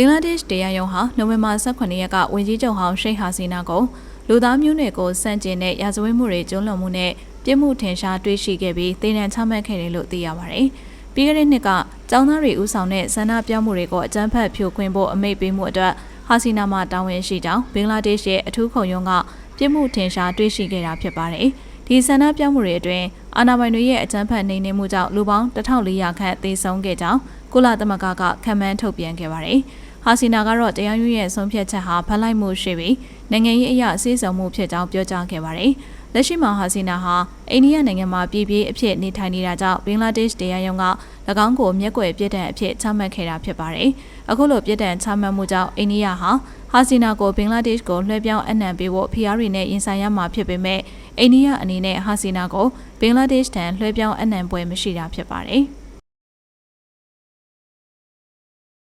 ဘင်္ဂလားဒေ့ရှ်တရားရုံးဟာနိုဝင်ဘာ18ရက်ကဝန်ကြီးချုပ်ဟောင်းရှိတ်ဟာစီနာကိုလူသားမျိုးနွယ်ကိုစန့်ကျင်တဲ့ရာဇဝတ်မှုတွေကျူးလွန်မှုနဲ့ပြစ်မှုထင်ရှားတွေ့ရှိခဲ့ပြီးတည်နှံချမှတ်ခဲ့တယ်လို့သိရပါတယ်။ပြီးခဲ့တဲ့နှစ်ကကျောင်းသားတွေဥဆောင်တဲ့ဆန္ဒပြမှုတွေကိုအကြမ်းဖက်ဖြိုခွင်းဖို့အမိန့်ပေးမှုအတွက်ဟာစီနာမှတာဝန်ရှိကြောင်းဘင်္ဂလားဒေ့ရှ်ရဲ့အထူးခုံရုံးကပြစ်မှုထင်ရှားတွေ့ရှိခဲ့တာဖြစ်ပါတယ်။ဒီဆန္ဒပြမှုတွေအတွင်းအာဏာပိုင်တွေရဲ့အကြမ်းဖက်နှိမ်နင်းမှုကြောင့်လူပေါင်း1400ခန့်သေဆုံးခဲ့ကြောင်းကုလသမဂ္ဂကခံမှန်းထုတ်ပြန်ခဲ့ပါတယ်။ ဟာစီနာကတော့တရားရုံးရဲ့ဆုံးဖြတ်ချက်ဟာဖက်လိုက်မှုရှိပြီးနိုင်ငံရေးအရာအစည်းအစုံမှုဖြစ်ကြောင်းပြောကြားခဲ့ပါတယ်။လက်ရှိမှာဟာစီနာဟာအိန္ဒိယနိုင်ငံမှာပြည်ပြည့်အဖြစ်နေထိုင်နေတာကြောင့်ဘင်္ဂလားဒေ့ရှ်တရားရုံးက၎င်းကိုမျက်ကွယ်ပြစ်ဒဏ်အဖြစ်ချမှတ်ခဲ့တာဖြစ်ပါတယ်။အခုလိုပြစ်ဒဏ်ချမှတ်မှုကြောင့်အိန္ဒိယဟာဟာစီနာကိုဘင်္ဂလားဒေ့ရှ်ကိုလွှဲပြောင်းအနှံပေးဖို့ဖိအားတွေနဲ့ရင်ဆိုင်ရမှာဖြစ်ပေမဲ့အိန္ဒိယအနေနဲ့ဟာစီနာကိုဘင်္ဂလားဒေ့ရှ်ထံလွှဲပြောင်းအနှံပွဲမရှိတာဖြစ်ပါတယ်။